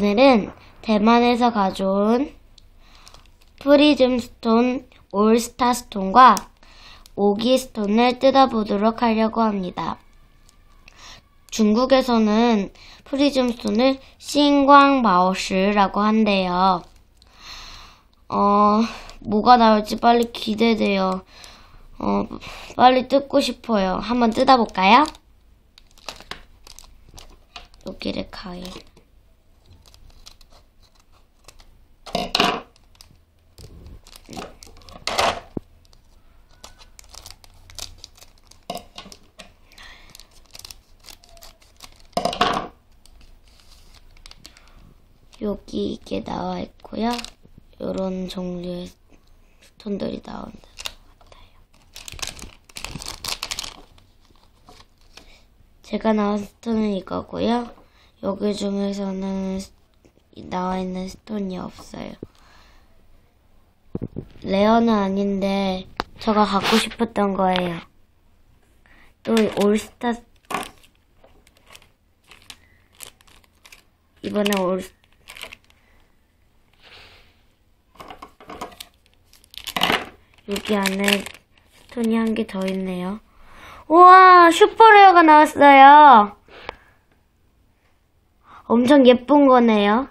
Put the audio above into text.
오늘은 대만에서 가져온 프리즘 스톤 올스타 스톤과 오기 스톤을 뜯어보도록 하려고 합니다. 중국에서는 프리즘 스톤을 싱광마오시라고 한대요. 어, 뭐가 나올지 빨리 기대돼요. 어, 빨리 뜯고 싶어요. 한번 뜯어볼까요? 여기를 가요. 여기 이게 나와 있고요. 이런 종류의 스톤들이 나온다. 제가 나온 스톤은 이거고요. 여기 중에서는 나와 있는 스톤이 없어요. 레어는 아닌데 제가 갖고 싶었던 거예요. 또 올스타 이번에 올 여기 안에 스톤이 한 개 더 있네요. 우와, 슈퍼레어가 나왔어요. 엄청 예쁜 거네요.